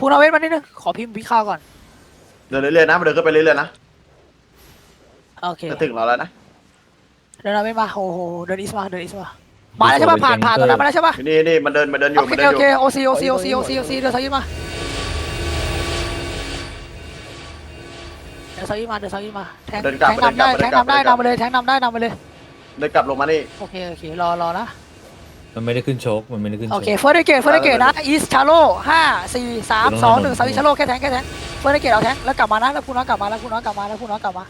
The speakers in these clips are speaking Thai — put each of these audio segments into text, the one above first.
พูนเอาเวทมานิดนึง ขอพิมพ์วิคาวก่อน เดินเรื่อยๆนะเดินขึ้นไปเรื่อยๆนะโอเคจะถึงเราแล้วนะ เดินเอาเวทมาโอ้โหเดินอีสมาเดินอีสมามาแล้วใช่ปะผ่านผ่านตรงนั้นมาแล้วใช่ปะนี่นี่มันเดินมันเดินอยู่โอมันเคเดินอโอยู่เคโอซีโอซีโอซีโอซีโอซีเดินซายิมาเดินซายิมาเดินซายิมาแทงแทงนำได้แทงนำได้นำไปเลยแทงนำได้นำไปเลยเดินกลับลงมานี่โอเคโอเครอรอนะ มันไม่ได้ขึ้นโชก มันไม่ได้ขึ้นโอโชกเคเฟิร์สเกตเฟิร์สเกตนะอีสชาโลห้าสี่สามสองหนึ่งสวิชชาโลแค่แทงแค่แทงเฟิร์สเกตเอาแทงแล้วกลับมานะแล้วพูน้อยกลับมาแล้วพูน้อยกลับมาแล้วพูน้อยกลับมา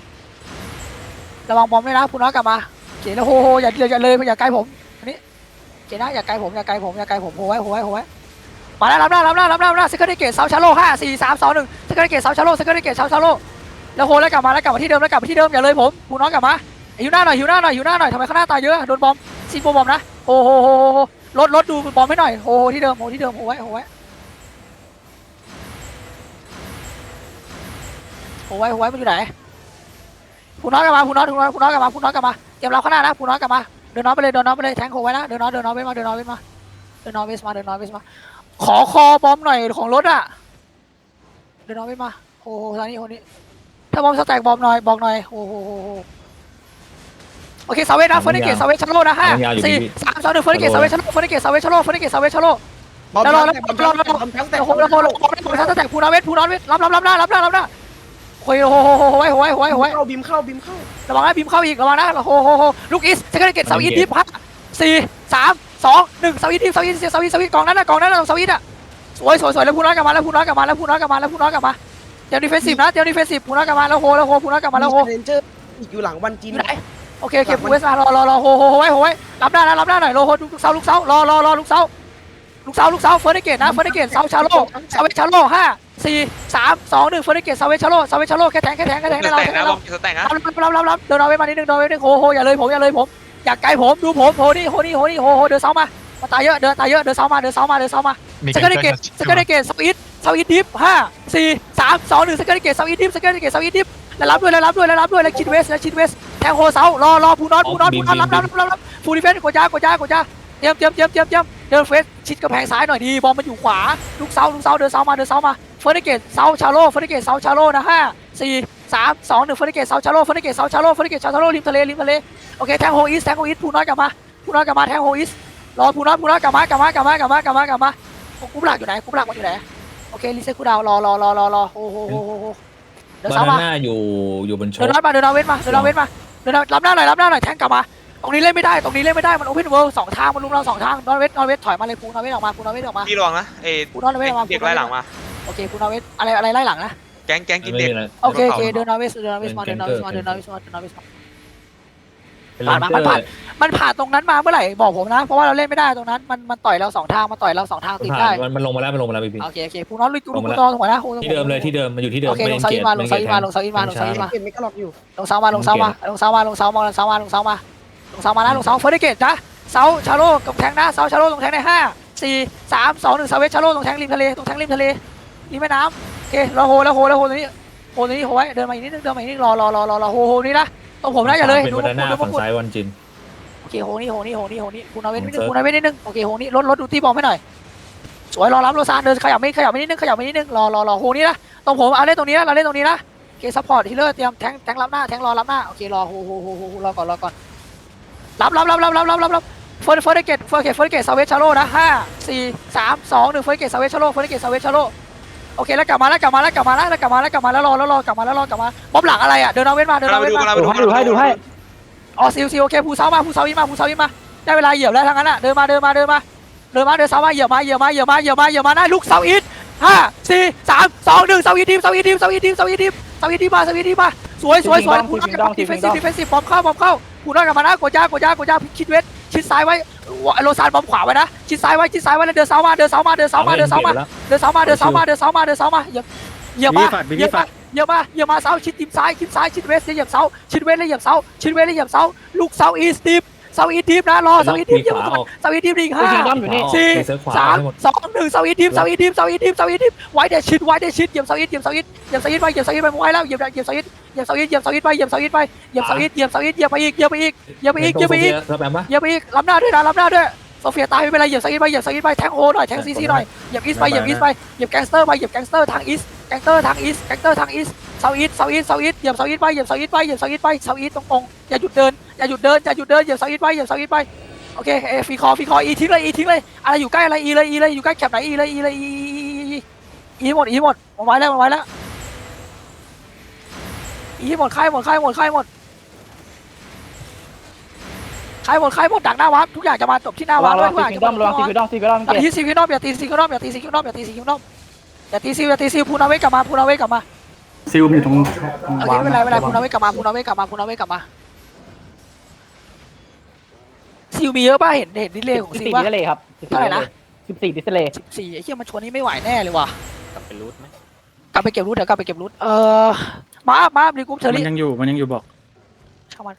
ระวังบอมด้วยนะพูน้อยกลับมาเก๋นะโหโหอย่าอย่าเลยอย่าไกลผมอันนี้เก๋นะอย่าไกลผมอย่าไกลผมอย่าไกลผมโหไว้โหไว้โหไว้มาแล้วรับหน้ารับหน้ารับหน้ารับหน้าสกัดเกตเซาชาโลห้าสี่สามสองหนึ่งสกัดเกตเซาชาโลสกัดเกตเซาชาโลแล้วโหแล้วกลับมาแล้วกลับมาที่เดิมแล้วกลับมาที่เดิมอย่าเลยผมพูน้อยกลับมาหิวหน้าหน่อยหิวหน้าหน่อยหิวหน้าหน่อยทำไมข้างหน้าตายเยอะโดนบอมซีโฟบอมนะโอ้โหรถรถดูบอลไม่หน่อยโอ้โหที่เดิมโอ้โหที่เดิมโอ้ไว้โอ้ไว้โอ้ไว้โอ้ไว้มันอยู่ไหนผู้น้อยกลับมาผู้น้อยผู้น้อยผู้น้อยกลับมาผู้น้อยกลับมาเตรียมเราข้างหน้านะผู้น้อยกลับมาเดินน้อยไปเลยเดินน้อยไปเลยแทงโคไว้นะเดินน้อยเดินน้อยไปมาเดินน้อยไปมาเดินน้อยไปมาเดินน้อยไปมาขอคอบอมหน่อยของรถอะเดินน้อยไปมาโอ้โหทางนี้คนนี้ถ้าบอมสแต็กบอมหน่อยบอกหน่อยโอ้โห โอเคสาเวทนะเฟอร์นิเกตสาเวทชันโลนะห้าสี่สามสองหนึ่งเฟอร์นิเกตสาเวทชันโลเฟอร์นิเกตสาเวทชันโลเฟอร์นิเกตสาเวทชันโลบอมแล้วรอแล้วบอมรอรอบอมทั้งแต่โอ้โหโอ้โหโอ้โหโอ้โหทัศแตกภูนาเวทภูนาเวทรับรับรับหน้ารับหน้ารับหน้าโอ้ยโอ้โหโอ้โหโอ้ยโอ้ยโอ้ยโอ้ยเข้าบิมเข้าบิมเข้าระวังนะพิมพ์เข้าอีกระวังนะโอ้โหโอ้โหลูกอิสเซคันด์เกตเซาอีดิฟห้าสี่สามสองหนึ่งเซาอีดิฟเซาอีดิฟเซาอีดิฟเซาอีดิฟกองนั้นนะกองนั้นนะเซาอีดิฟอะสวยสวยสวยแล้วภูน้อยกลับมาแล้วภูน้อยกลับมาแล้วภูน้อยกลับมาแล้วภูน้อยกลับมาเตรียมดิเฟนซีฟนะเตรียมดิเฟนซีฟภูน้อยกลับมาแล้วโหแล้วโหภูน้อยกลับมาแล้วโหเรนเจอร์อยู่หลังวันจีอนยู่ไหน โอเคโอเคภูเวสมารอรอรอโหโหโหไว้โหไว้รับหน้านะรับหน้าหน่อยโลโหลูกเสาลูกเสารอรอรอลูกเสาลูกเสาลูกเสาเฟอร์นิเกตนะเฟอร์นิเกตเสาชาโลเสาเวชาโลห้าสี่สามสองหนึ่งเฟอร์นิเกตเสาเวชาโลเสาเวชาโลแค่แทงแค่แทงแค่แทงจะได้เราแต่งแค่นะเราบอมจะแต่งนะรับรับรับรับเดินเอาไว้มานิดนึงเดินเอาไว้นิดนึงโหโหอย่าเลยผมอย่าเลยผมอยากไกลผมดูผมโหนี่โหนี่โหนี่โหโหเดินเสามามาตายเยอะเดินตายเยอะเดินเสามาเดินเสามาเดินเสามาสกัดเกตสกัดเกตเสาอิทเสาอิทดิฟห้าสี่สามสองหนึ่งสกัดเกตเสาอิทดิฟสกัดเกตเสาอิทดิฟ แล้วรับด้วยแล้วรับด้วยแล้วรับด้วยแล้วชิดเวสแล้วชิดเวสแทงโฮเสารอรอผู้นอนผู้นอนผู้นอนรับรับรับรับฟูดิเฟนกดยากดยากดยาเตรียมเตรียมเตรียมเตรียมเตรียมเดินเฟสชิดกระแพงซ้ายหน่อยดีบอลมันอยู่ขวาลูกเสาลูกเสาเดินเสามาเดินเสามาเฟอร์นิเกตเสาชาโลเฟอร์นิเกตเสาชาโลนะห้าสี่สามสองหนึ่งเฟอร์นิเกตเสาชาโลเฟอร์นิเกตเสาชาโลเฟอร์นิเกตเสาชาโลริมทะเลริมทะเลโอเคแทงโฮอีสแทงโฮอีสผู้น้อยกลับมาผู้น้อยกลับมาแทงโฮอีสรอผู้น้อยผู้น้อยกลับมากลับมากลับมากลับมากลับมากลับมากูหลักอยู่ไหนกูหลักมันอยู่ไหนโอเครีเซ็ตกูดาวรอรอรอรอรอโอ้โหโอ้โห เดินบาเสานามาน่าอยู่อยู่บนโชเดิกนน้อยมาเดินเอาเว้นมาเดินเอาเว้นมาเดินเอารับหน้าหน่อยรับหน้าหน่อยแทงกลับมา ตรงนี้เล่นไม่ได้ตรงนี้เล่นไม่ได้มันโอเพนเวิลด์สองทางมันลุมเราสองทางนอนเวทนอนเวทถอยมาเลยพูนอนเวทออกมาพูนอนเวทออกมาพี่ระวังนะเอ้พูนอนเวทออกมาเด็กไล่หลังมา โอเคพูนอนเวทอะไรอะไรไล่หลังนะแก๊งแก๊งกินไม่เด็กมีอะไรโอเคโอเคเดินนอนเวทเดินนอนเวทมาเดินนอนเวทมาเดินนอนเวทมาเดินนอนเวทมา เป็นผ่านเลมานเจมันอผ่านร์มันผ่านตรงนั้นมาเมื่อไหร่บอกผมนะ เพราะว่าเราเล่นไม่ได้ตรงนั้น มันมันต่อยเราสองทางมันต่อยเราสองทางติดผ่าได้นมันมันลงมาแล้วมันลงมาแล้วพี่พี่โอเคโอเคพูนอนลุยลุลงยมาแล้วตอนหัวนะที่เดิมเลยที่เดิมมันอยู่ที่เดิมโอเคลไม่งได้เซาเกีอิยนรมาติลไม่งได้เซาเกียอิรนติมาลงเซาอินมาลงเซาอินมาเก็บไม่กระหลอกอยู่ลงเสามาลงเสามาลงเสามาลงเสามาลงเสามาลงเสามานะลงเสาเฟอร์นิเกตนะเสาชาโลกับแทงนะเสาชาโลตรงแทงในห้าสี่สามสองหนึ่งเสาเวชชาโลตรงแทงริมทะเลตรงแทงริมทะเลริมแม่น้ำโอเคเราโฮแล้วโฮแล้วโฮตรงนี้โฮตรงนี้โฮไว้เดินมาอีกนิดนึงเดินมาอีกนิดนึงรอรอรอรอรอโฮโฮนี่นะ ตรงผมนะอย่าเลยเป็นดูบานาน่าดูฝั่งดูซ้ายวันจิน โอเคโฮนี่โฮนี่โฮนี่โฮนี่คุณเอาเว้นนิดนึงผมเซิร์ช คุณเอาเว้นนิดนึงโอเคโฮนี่ลดลดดูที่บอลให้หน่อยสวยรอรับโรซานเดินขยับไม่ขยับไม่นิดนึงขยับไม่นิดนึงรอรอรอโฮนี่นะตรงผมเอาเล่นตรงนี้นะเราเล่นตรงนี้นะโอเคซัพพอร์ตทีเลอร์เตรียมแทงแทงรับหน้าแทงรอรับหน้าโอเครับโฮโฮโฮโฮรอก่อนรอก่อนรับรับรับรับรับรับรับรับเฟิร์สเฟิร์สเกตเฟิร์สเกตเฟิร์สเกตซาเวชชาโลนะห้าสี่สามสองหนึ่งเฟิร์สเกตซาเวชชาโลเฟิร์สเกตซาเวชชาโล โอเคแล้วกลับมาแล้วกลับมาแล้วกลับมาแล้วกลับมาแล้วกลับมาแล้วรอแล้วรอกลับมาแล้วรอกลับมาบอมหลังอะไรอะเดินเอาเว้นมาเดินเราเอาไปเว้นดูมากันเราไปดูดูให้ดูให้อ๋อซิลซิลโอเคภูเซามาภูเซาอินมาภูเซาอินมาได้เวลาเหยียบแล้วทั้งนั้นอะเดินมาเดินมาเดินมาเดินมาเดินเสามาเหยียบมาเหยียบมาเหยียบมาเหยียบมาเหยียบมาได้ลูกเสาอินห้าสี่สามสองหนึ่งเสาอินทีมเสาอินทีมเสาอินทีมเสาอินทีมเสาอินทีมมาเสาอินทีมมาสวยสวยสวยภูนอกกับดิเฟนซีฟดิเฟนซีฟบอมเข้าบอมเข้าภูนอกกับมานะกดยากดยากดยาชิดเวท ชิดซ้ายไว้โลซานบอมขวาไว้นะชิดซ้ายไว้ชิดซ้ายไว้แล้วเดินเสามาเดินเสามาเดินเสามาเดินเสามาเดินเสามาเดินเสามาเดินเสามาเดินเสามาเหยียบเหยียบมาเหยียบมาเหยียบมาเหยียบมาเสาชิดทีมซ้ายชิดซ้ายชิดเวสเหยียบเสาชิดเวสแล้วเหยียบเสาชิดเวสแล้วเหยียบเสาลูกเสาอีสตีฟ เสาอีสตีฟนะรอเสาอีสตีฟเหยียบมาก่อนเสาอีสตีฟอีกห้าด้อมอยู่นี่สี่เซิร์ฟขวาสามให้หมดสองหนึ่งเสาอีสตีฟเสาอีสตีฟเสาอีสตีฟเสาอีสตีฟไว้เดชิดไว้เดชิดเหยียบเสาอีสเหยียบเสาอีสเหยียบเสาอีสไปเหยียบเสาอีสไปไว้แล้วเหยียบเหยียบเสาอีสเหยียบเสาอีสเหยียบเสาอีสไปเหยียบเสาอีสไปเหยียบเสาอีสเหยียบเสาอีสเหยียบไปอีกเหยียบไปอีกเหยียบไปอีกเหยียบไปอีกรับแอมปะเหยียบไปอีกรับหน้าด้วยนะรับหน้าด้วยโซเฟียตายไม่เป็นไรเหยียบสอีทไปเหยียบสอีทไปแทงโอหน่อยแทงซีซีหน่อยเหยียบอีสไปเหยียบอีสไปเหยียบแก๊งสเตอร์ไปเหยียบแก๊งสเตอร์ทางอีสแก๊งสเตอร์ทางอีสแก๊งสเตอร์ทางอีส เซาอีสเซาอีสเซาอีสเหยียบเซาอีสไปเหยียบเซาอีสไปเหยียบเซาอีสไปเซาอีสตรงๆอย่าหยุดเดินอย่าหยุดเดินอย่าหยุดเดินเหยียบเซาอีสไปเหยียบเซาอีสไปโอเคเอฟีคอฟีคออีทิ้งเลยอีทิ้งเลยอะไรอยู่ใกล้อะไรอีเลยอีเลยอยู่ใกล้แคปไหนอีเลยอีเลยอีอีหมดอีหมดหมดไว้แล้วหมดไว้แล้วอีหมดค่ายหมดค่ายหมดค่ายหมดค่ายหมดค่ายหมดดักหน้าวัดทุกอย่างจะมาจบที่หน้าวัดด้วยทุกอย่างจะมาจบที่หน้าวัดดอมซีฟิดอมอย่าตีซีคิวนอมอย่าตีซีคิวนอมอย่าตีซีคิวนอมอย่าตีซีคิวนอมอย่าตีซิวอย่าตีซิวพูนาเวกกลับมาพูนาเวกกลับมา ซิลมันอยู่ตรงตรงโอเควางไม่เป็นไรไม่เป็นไรพูนาเวกกลับมาพูนาเวกกลับมาพูนาเวกกลับมาซิวมีเยอะป่ะเห็นเห็นดิเลย์ของสิบซิวสี่ป่ะดิสเลย์ครับเท่าไหร่นะ สิบสี่ดิสเลย์สิบสี่ไอ้เหี้ยมันชวนนี้ไม่ไหวแน่เลยว่ะกลับไปรูทไหมกลับไปเก็บรูทเดี๋ยวกลับไปเก็บรูทเออมามาดีกรุ๊ปเทอมันรี่ยังอยู่มันยังอยู่บอกช่างมัน